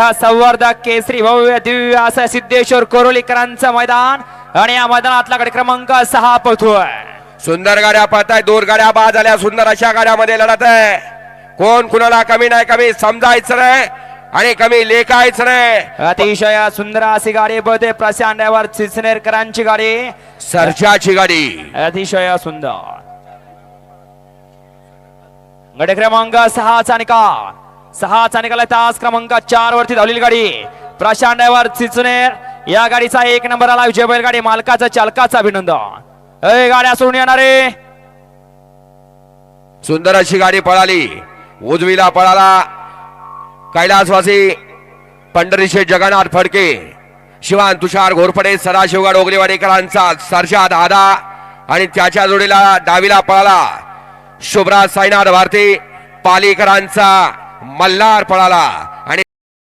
हा संवर्धक केसरी भव्य दिव्य असं सिद्धेश्वर कोरोलीकरांचं मैदान. आणि या मैदानातला गड क्रमांक सहा पळतोय. सुंदर गाड्या पाहत आहे दोन गाड्या बाद झाल्या. सुंदर अशा गाड्यामध्ये लढत आहे. कोण कुणाला कमी नाही कमी समजायचं नाही आणि कमी लेखायचं नाही अतिशय सुंदर अशी गाडी पळते प्रशांत चिचनेरकरांची गाडी. सरच्याची गाडी. अतिशय सुंदर. गड क्रमांक सहाचा निकाल. सहाचा निकाल तास क्रमांक चार वरती धावलेली गाडी. प्रशांत ड्रायव्हर चिचनेर या गाडीचा एक नंबर आला. विजय बैलगाडी मालकाचा चालकाचा अभिनंदन. अय गाड्या सोडून येणारे. सुंदर अशी गाडी पळाली. उजवीला पळाला. कैलासवासी पंढरीशे जगन्नाथ फडके शिवान तुषार घोरपडे सदाशिवगड ओगलेवाडेकरांचा सरशा दादा आणि त्याच्या जोडीला डावीला पळाला. शुभराज साईनाथ भारती पालीकरांचा मल्हार पळाला आणि